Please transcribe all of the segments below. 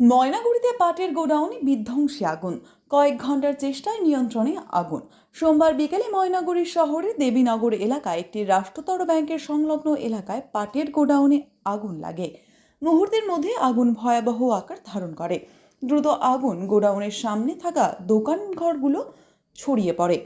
ময়নাগুড়িতে পাটের গোডাউনে বিধ্বংসী আগুন। কয়েক ঘণ্টার চেষ্টায় নিয়ন্ত্রণে আগুন। সোমবার বিকেলে ময়নাগুড়ি শহরের দেবীনগর এলাকায় একটি রাষ্ট্রতর ব্যাংকের সংলগ্ন এলাকায় পাটের গোডাউনে আগুন লাগে। মুহূর্তের মধ্যে আগুন ভয়াবহ আকার ধারণ করে। দ্রুত আগুন গোডাউনের সামনে থাকা দোকান ঘরগুলো ছড়িয়ে পড়ে।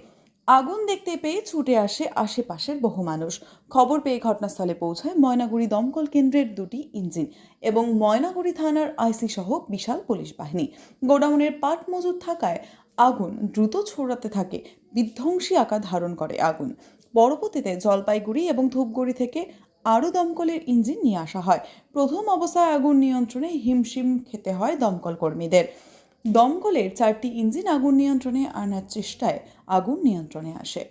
আগুন দেখতে পেয়ে ছুটে আসে আশেপাশের বহু মানুষ। খবর পেয়ে ঘটনাস্থলে পৌঁছায় ময়নাগুড়ি দমকল কেন্দ্রের দুটি ইঞ্জিন এবং ময়নাগুড়ি থানার আইসি সহ বিশাল পুলিশ বাহিনী। গোডাউনের পাট মজুদ থাকায় আগুন দ্রুত ছড়াতে থাকে, বিধ্বংসী আকার ধারণ করে আগুন। পরবর্তীতে জলপাইগুড়ি এবং ধূপগুড়ি থেকে আরও দমকলের ইঞ্জিন নিয়ে আসা হয়। প্রথম অবস্থায় আগুন নিয়ন্ত্রণে হিমশিম খেতে হয় দমকল কর্মীদের। দমকলের চারটি ইঞ্জিন আগুন নিয়ন্ত্রণে আনার চেষ্টায় আগুন নিয়ন্ত্রণে আসে।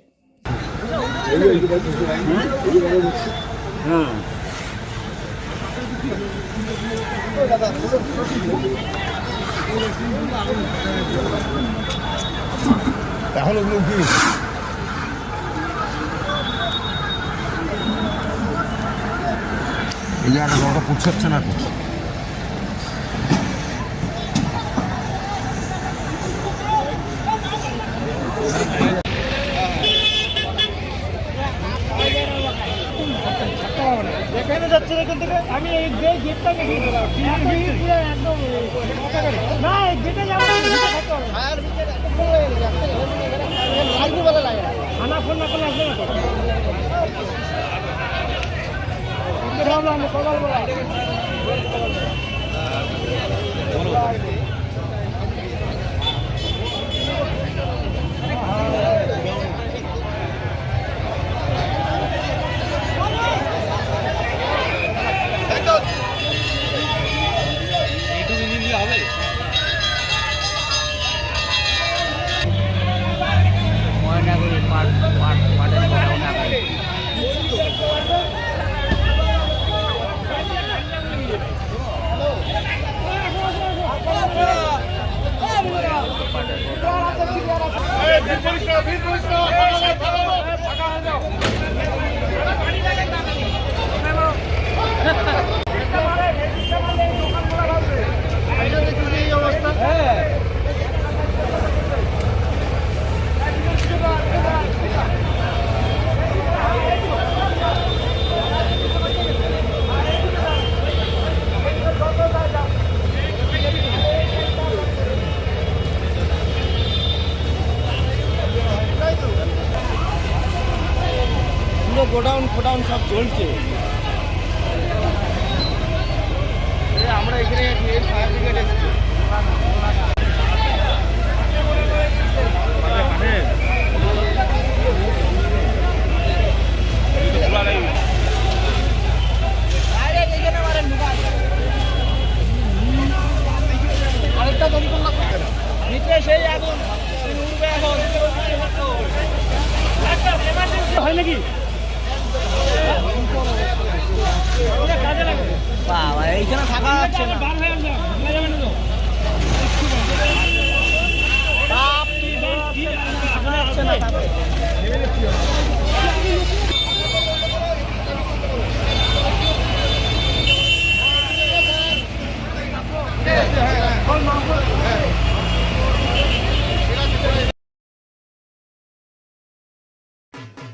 এখন ওগুলো গেছে এই জায়গাটা পুছাচ্ছে না এখানে যাচ্ছে এখান থেকে আমি এই যে গেটটা একদম না এই গেটে যাব খানা ফোন না করলে আসবে না ভাবলাম আমরা সকালবেলা ময়নাগুড়ি পাট পাট পাটের গোডাউনে আগুন পুরো গোডাউন ফোডাউন সব চলছে। আমরা এখানে ফায়ার ব্রিগেড এসেছি। আরেকটা দমকল লাগবে নিচে সেই আগুন উঠবে এখন হয় নাকি কাজে লাগে বাবা এইখানে থাকা যাচ্ছে না বার হয়ে যাবে ভুলে যাবে না তো বাপ তুই বাপ কি থাকা যাচ্ছে না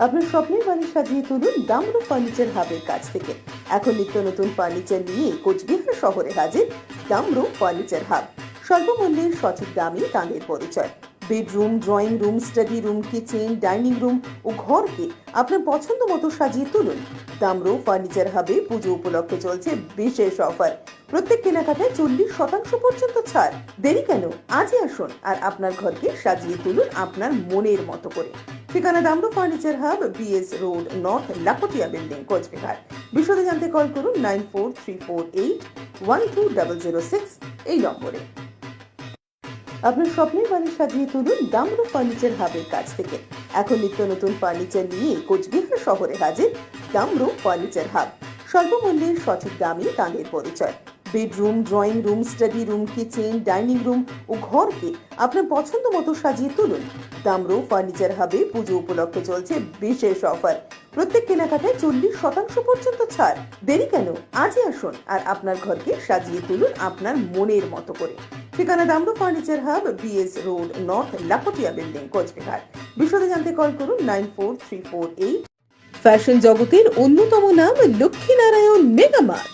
আপনার স্বপ্নের বাড়ি সাজিয়ে তুলুন দামরু ফার্নিচার হাবের কাছ থেকে। এখন নিত্য নতুন ফার্নিচার নিয়ে কোচবিহার শহরে হাজির দামরু ফার্নিচার হাব। স্বল্প মূল্যের সঠিক দামে তাঁদের পরিচয়। Bedroom, drawing room, study room, kitchen, dining room ও ঘরকে আপনার পছন্দ মতো সাজিয়ে তুলুন। দামরু ফার্নিচার হাবে পুজো উপলক্ষে চলছে বিশেষ অফার। প্রত্যেক কেনাকাটায় চল্লিশ শতাংশ পর্যন্ত ছাড়। দেরি কেন? আজই আসুন আর আপনার ঘরকে সাজিয়ে তুলুন আপনার মনের মতো করে। ঠিকানা Damru furniture hub B S road north Laptia building Cooch Behar. বিশদে জানতে কল করুন নাইন ফোর থ্রি ফোর এই নম্বরে। আপনার স্বপ্নের বাড়ি সাজিয়ে তুলুন দামরু ফার্নিচার হাবের কাছ থেকে। এখন নিত্য নতুন ফার্নিচার নিয়ে কোচবিহার শহরে হাজির দামরু ফার্নিচার হাব। স্বল্প মূল্যের সঠিক দামে তাঁদের পরিচয়। Bedroom drawing room study room kitchen dining room ও ঘরকে আপনার পছন্দ মতো সাজিয়ে তুলুন। দামরু ফার্নিচার হাবে পুজো উপলক্ষে চলছে বিশেষ অফার প্রত্যেক কেনাকাটায় চল্লিশ শতাংশ পর্যন্ত ছাড়। দেরি কেন? আজই আসুন আর আপনার ঘরকে সাজিয়ে তুলুন আপনার মনের মতো করে। ঠিকানা Damru furniture hub B S road north Laptia building Cooch Behar. বিশদে জানতে কল করুন nine four three four eight fashion জগতের অন্যতম নাম লক্ষ্মীনারায়ণ মেগামার্ট